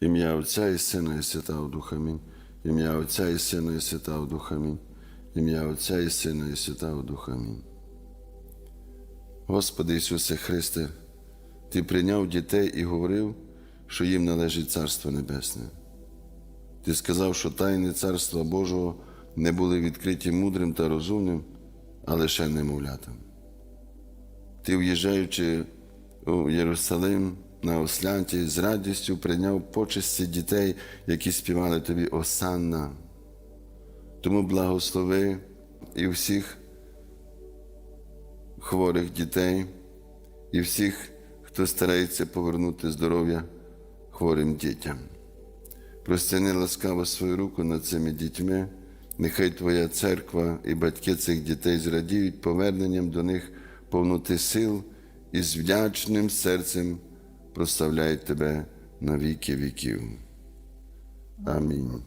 Ім'я Отця і Сина і Святого Духа Амінь. Ім'я Отця і Сина і Святого Духа Амінь. Ім'я Отця і Сина і Святого Духа Амінь. Господи Ісусе Христе, Ти прийняв дітей і говорив, що їм належить Царство Небесне. Ти сказав, що тайни Царства Божого не були відкриті мудрим та розумним, а лише немовлятам. Ти, в'їжджаючи у Єрусалим на Ослянті, з радістю прийняв почесті дітей, які співали тобі Осанна. Тому благослови і всіх хворих дітей, і всіх, хто старається повернути здоров'я хворим дітям. Простяни ласкаво свою руку над цими дітьми, нехай Твоя церква і батьки цих дітей зрадіють поверненням до них повноти сил і з вдячним серцем прославляють Тебе на віки віків. Амінь.